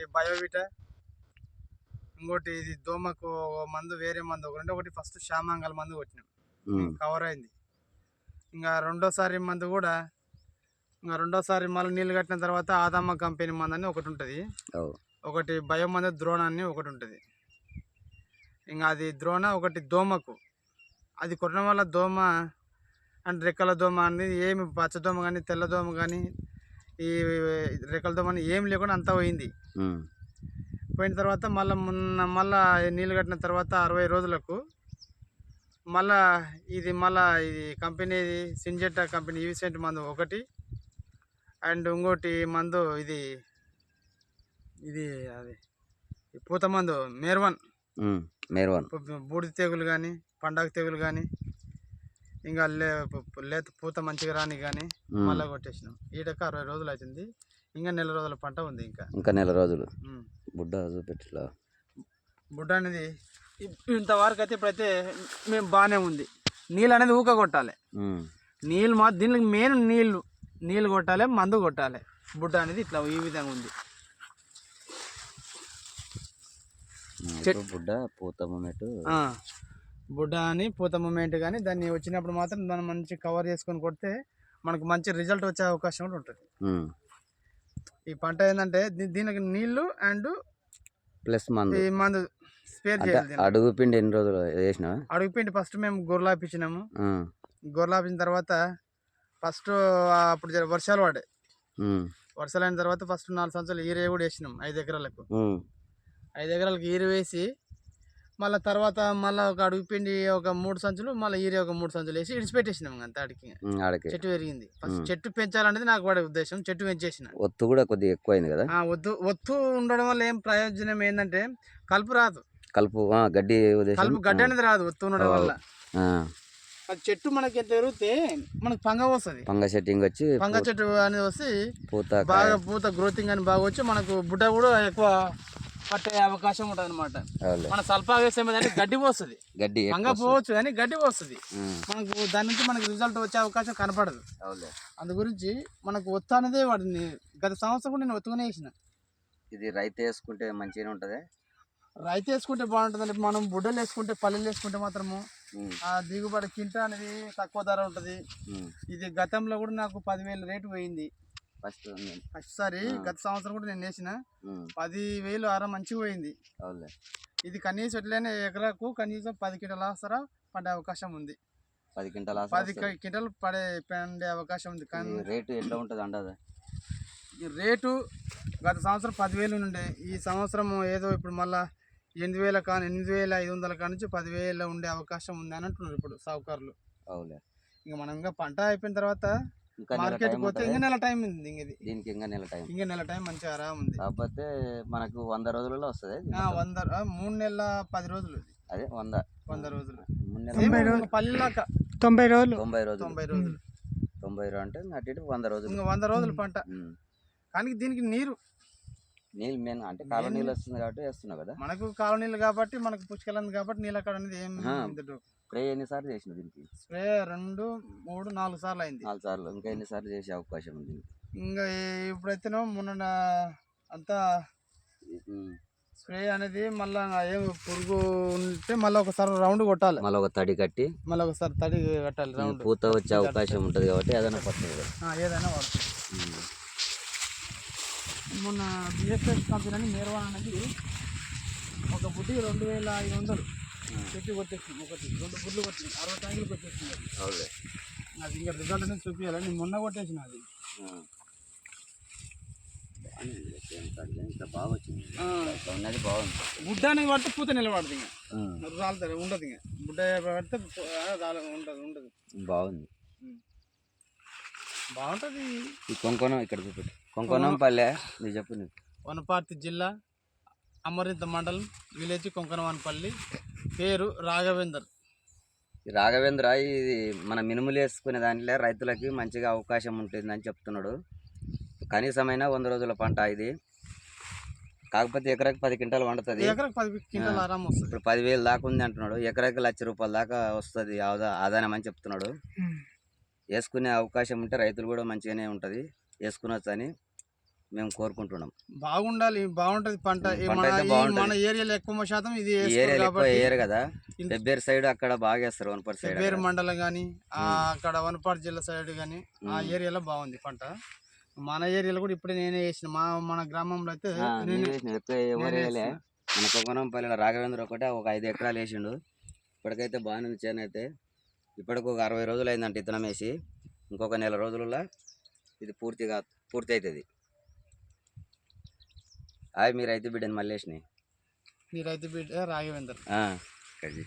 ఒకటి బయోవిటా. ఇంకోటి ఇది దోమకు మందు వేరే మందు ఒకటి ఉంటే ఒకటి ఫస్ట్ శ్యామంగల్ మందు కొట్టినాం. కవర్ అయింది. ఇంకా రెండోసారి మందు కూడా ఇంకా రెండోసారి మళ్ళీ నీళ్ళు కట్టిన తర్వాత ఆదమ్మ కంపెనీ మందు అని ఒకటి ఉంటుంది. ఒకటి బయో మందు ద్రోణ అని ఒకటి ఉంటుంది. ఇంకా అది ద్రోణ ఒకటి దోమకు. అది కొట్టడం వల్ల దోమ అంటే రెక్కల దోమ అనేది ఏమి పచ్చ దోమ కానీ తెల్ల దోమ కానీ ఈ రెక్కల దోమ అని ఏం లేకుండా అంతా పోయింది. పోయిన తర్వాత మళ్ళీ మొన్న మళ్ళా నీళ్ళు కట్టిన తర్వాత అరవై రోజులకు మళ్ళా ఇది మళ్ళా ఇది కంపెనీ సింజెట్టా కంపెనీ ఈవిసెంట్ మందు ఒకటి అండ్ ఇంకోటి మందు ఇది ఇది అది ఈ పూత మందు మేర్వన్ మేర్వన్ బూడిద తెగులు కానీ పండగ తెగులు కానీ ఇంకా లే లేత పూత మంచిగా రాని కానీ మళ్ళీ కొట్టేసినాం. ఈటకు అరవై రోజులు అవుతుంది ఇంకా నెల రోజుల పంట ఉంది ఇంకా. ఇంకా నెల రోజులు. బుడ్డ బుడ్డ అనేది ఇంతవరకు అయితే ఇప్పుడైతే మేము బాగానే ఉంది. నీళ్ళు అనేది ఊక కొట్టాలి. నీళ్ళు మా దీనికి మెయిన్ నీళ్ళు నీళ్ళు కొట్టాలి మందు కొట్టాలి. బుడ్డ అనేది ఇట్లా ఈ విధంగా ఉంది. బుడ్డ పూత బుడ్డ అని పూత మూమెంట్ కానీ దాన్ని వచ్చినప్పుడు మాత్రం మనం మంచి కవర్ చేసుకొని కొడితే మనకు మంచి రిజల్ట్ వచ్చే అవకాశం కూడా ఉంటుంది. ఈ పంట ఏంటంటే దీనికి నీళ్ళు అండ్ ప్లస్ మందు. ఈ మందు స్పేర్ చేయాలి. అడుగు పిండి ఎన్ని రోజులు వేసినా అడుగుపిండి ఫస్ట్ మేము గొర్రెలాపించినాము గొర్రెలాపించిన తర్వాత ఫస్ట్ అప్పుడు వర్షాలు పడ్డాయి. వర్షాలు అయిన తర్వాత ఫస్ట్ నాలుగు సంవత్సరాలు ఈరే కూడా వేసినాం ఐదు ఎకరాలకు. ఐదు ఎకరాలకు ఈరు వేసి మళ్ళీ తర్వాత మళ్ళీ ఒక అడుగు పిండి ఒక మూడు సంచులు మళ్ళీ ఈరే ఒక మూడు సంచులు వేసి ఇడిచిపెట్టేసినాం అంత ఆడకి. చెట్టు పెరిగింది. ఫస్ట్. చెట్టు పెంచాలనేది నాకు వాడే ఉద్దేశం. చెట్టు పెంచేసిన. ఒత్తు కూడా కొద్దిగా ఎక్కువ అయింది కదా? వద్దు ఒత్తు ఉండడం వల్ల ఏం ప్రయోజనం ఏంటంటే కలుపు రాదు. కలుపు గడ్డి కలుపు గడ్డి అనేది రాదు ఒత్తు ఉండడం వల్ల. చెట్టు మనకి ఎంత పెరిగితే మనకు పంగ వస్తుంది. పంగ సెట్టింగ్ వచ్చి పంగ చెట్టు అనేది వస్తే పూత బాగా పూత గ్రోతింగ్ అని బాగా వచ్చి మనకు బుడ్డ కూడా ఎక్కువ పట్టే అవకాశం ఉంటుంది అనమాట. మన సల్పా వేసే మీద గడ్డి పోస్తుంది. గడ్డి ఎక్కువ పోవచ్చు కానీ గడ్డి పోస్తుంది. మనకు దాని నుంచి మనకు రిజల్ట్ వచ్చే అవకాశం కనపడదు. అందు గురించి మనకు ఒత్తు అనేది వాడిని గత సంవత్సరం కూడా నేను ఒత్తుకునే వేసిన. ఇది రైతు వేసుకుంటే మంచిగానే ఉంటది? రైతు వేసుకుంటే బాగుంటుంది మనం బుడ్డలు వేసుకుంటే పల్లెలు వేసుకుంటే మాత్రము ఆ దిగుబడి కింట అనేది తక్కువ ధర ఉంటుంది. ఇది గతంలో కూడా నాకు పదివేల రేటు పోయింది. ఫస్ట్. ఫస్ట్ సారి. గత సంవత్సరం కూడా నేను వేసిన. పది వేలు అర మంచిగా పోయింది. అవులే ఇది కనీసం ఎట్లయినా ఎకరాకు కనీసం పది క్వింటల్ ఆసరా పడే అవకాశం ఉంది. పది క్వింటాల పది క్వింటల్ పడే పండే అవకాశం ఉంది. కానీ రేటు ఎట్లా ఉంటది అండదా ఈ రేటు గత సంవత్సరం పదివేలు ఉండే. ఈ సంవత్సరం ఏదో ఇప్పుడు మళ్ళా ఎనిమిది వేల కానీ ఎనిమిది వేల ఐదు వందల కాడ నుంచి పదివేల ఉండే అవకాశం ఉంది అని అంటున్నారు ఇప్పుడు సావుకారులు. అవులే ఇంకా మనం ఇంకా పంట అయిపోయిన తర్వాత ఇంకా నెల మార్కెట్ పోతే. ఇంకా నెల టైం ఉంది ఇంక ఇది. దీనికి ఇంకా నెల టైం. ఇంకా నెల టైం మంచిగా ఆరాం ఉంది. కాకపోతే మనకు వంద రోజులలో వస్తుంది ఆ, వంద ఆ, మూడు నెలల పది రోజులు. అదే వంద. వంద రోజులు. నెలల ఇంకా పల్లెలాక తొంభై రోజులు. తొంభై రోజులు. తొంభై రోజులు. తొంభై రోజులు అంటే అటు వంద రోజులు. ఇంకా వంద రోజులు పంట. కానీ దీనికి నీరు నీళ్ళు మెయిన్ అంటే కాలువ నీళ్ళు వస్తుంది కాబట్టి వేస్తున్నావు కదా? మనకు కాలువ నీళ్ళు కాబట్టి మనకు పుష్కలంది కాబట్టి నీళ్ళు అక్కడ అనేది ఏం ఆ. స్ప్రే ఎన్నిసార్లు చేసిన దీనికి? స్ప్రే రెండు మూడు నాలుగు సార్లు అయింది. నాలుగు సార్లు. ఇంకా ఎన్నిసార్లు చేసే అవకాశం ఉంది? ఇంకా ఈ- ఇప్పుడైతేనో మొన్న నా- అంతా ఉమ్. స్ప్రే అనేది మళ్ళీ ఏం పురుగు ఉంటే మళ్ళీ ఒకసారి రౌండ్ కొట్టాలి. మళ్ళీ ఒక తడి కట్టి మళ్ళీ ఒకసారి తడి కట్టాలి ఈ రౌండ్. పూత వచ్చే అవకాశం ఉంటుంది కాబట్టి ఏదైనా పడుతుంది కదా ఏదైనా వాడుతుంది ఉమ్. మొన్న బిఎస్ఎస్ కంపెనీ నిర్వహణ అనేది ఒక బుడ్డి రెండు వేల ఐదు వందలు పెట్టి కొట్టేసింది. ఒకటి రెండు బుడ్లు కొట్టింది. అరవై ట్యాంకులు కొట్టేసింది అది. అవులే అది ఇంకా రిజల్ట్ అనేది చూపించాలి నేను మొన్న కొట్టేసిన అది. బుడ్డ అనేది పడితే పూత నిలబడదు ఇంకా. ఉమ్. రాలుతుంది ఉండదు ఇంకా. బుడ్డ పడితే పు- ఆ, రాల ఉండదు ఉండదు. బాగుంది. బాగుంటుంది. ఈ కొంకణం ఇక్కడ చూపెట్టు. కొంకణం పల్లె నువ్వు చెప్పు వనపర్తి జిల్లా అమరింత మండలం విలేజ్ కొంకనవానిపల్లి పేరు రాఘవేందర్. ఈ రాఘవేంద్ర ఇది మన మినుములు వేసుకునే దాంట్లో రైతులకి మంచిగా అవకాశం ఉంటుందని చెప్తున్నాడు. కనీసమైన వంద రోజుల పంట ఇది. కాకపోతే ఎకరాకి పది క్వింటాలు వస్తుంది. ఇప్పుడు పదివేలు దాకా ఉంది అంటున్నాడు. ఎకరాకి లక్ష రూపాయల దాకా వస్తుంది ఆదా ఆదాయం అని చెప్తున్నాడు. వేసుకునే అవకాశం ఉంటే రైతులు కూడా మంచిగానే ఉంటుంది. వేసుకునొచ్చు అని మేము కోరుకుంటున్నాం. బాగుండాలి బాగుంటది పంట. మన ఏరియాలో ఎక్కువ శాతం ఇది వేయరు కదా. పెబ్బేరు సైడ్ అక్కడ బాగా వేస్తారు వనపర్ సైడ్ అక్కడ. మండలం కానీ. అక్కడ వనపాడు జిల్లా సైడ్ కానీ ఆ. ఏరియాలో బాగుంది పంట. మన ఏరియాలో కూడా ఇప్పుడే నేనే వేసిన. మా మన గ్రామంలో అయితే. మన కొక్కనంపల్లిలో రాఘవేంద్ర ఒకటే ఒక ఐదు ఎకరాలు వేసిండు. ఇప్పటికైతే బాగానే ఉంది చేను అయితే. ఇప్పటికి ఒక అరవై రోజులు అయిందంట ఇత్తనం వేసి. ఇంకొక నెల రోజులలో ఇది పూర్తిగా పూర్తి అవుతుంది అవి మీరు అయితే బిడ్డని మళ్ళీ వేసినాయి రైతు బిడ్డ రాఘవేందర్. కది.